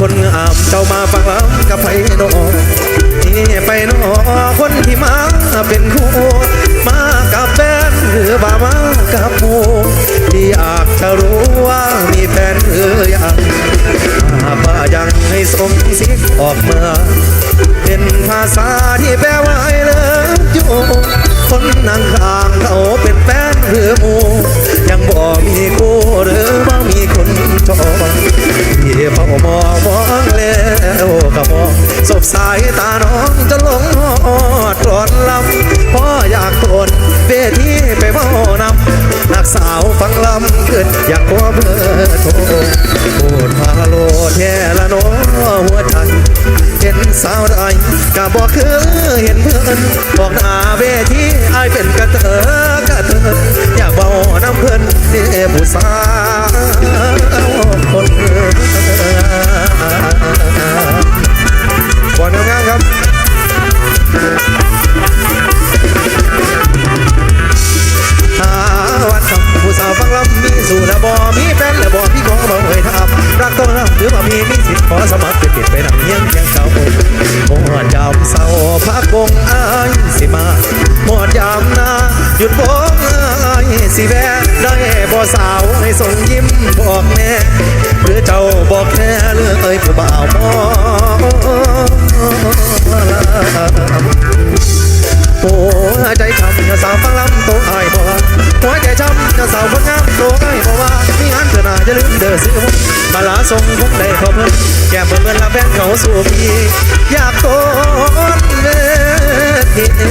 คนงาม เจ้ามาฟังลำกับไพโนนี่ไปนอคนที่มาเป็นคู่มากับแฟนหรือบ่ามากับหมูที่อยากจะรู้ว่ามีแฟนหรือยังถ้าบ่ายังให้ส่งเสิออกมา เป็นภาษาที่แปลว่า สบสายตาน้องจะหลงหอดกรอนลำพราะอยากโทนเวทีไปเมานำนักสาวฟังลำขึ้นอยากขอเบอร์โทรพูดพาโลแท่ละน้อหัวใจเห็นสาวใดก็บอกคือเห็นเพื่อนบอกหน้าเวทีอายเป็นกระเตอกระเตอ สู่และบ่มีแฟนและบ่พี่ขอบ่เอ่ยถามรักต้องรับหรือบ่ามีมีสิทธิ์ขอสมัครเป็นติดไปนั่งเฮียงเคียงเจ้าหมดยามเศร้าพักกงอายสิมาหมดยามนาหยุดบงอายสิแวะได้บ่สาวให้ส่งยิ้มบอกแน่หรือเจ้าบอกแค่เลือกเอ่ยผู้บ่าวมอหัวใจช้ำจะสาวฟังลำตัวไอ้ายบ่หัวใจช้ำจะสาวฟังงามตัว อะนาจะลืมเด้อซื้อผมมาลาทรงผมได้ขอเพิ่นแก้มเบิ่งเงินละแฟนเขาสู่พี่อยากโกนเวที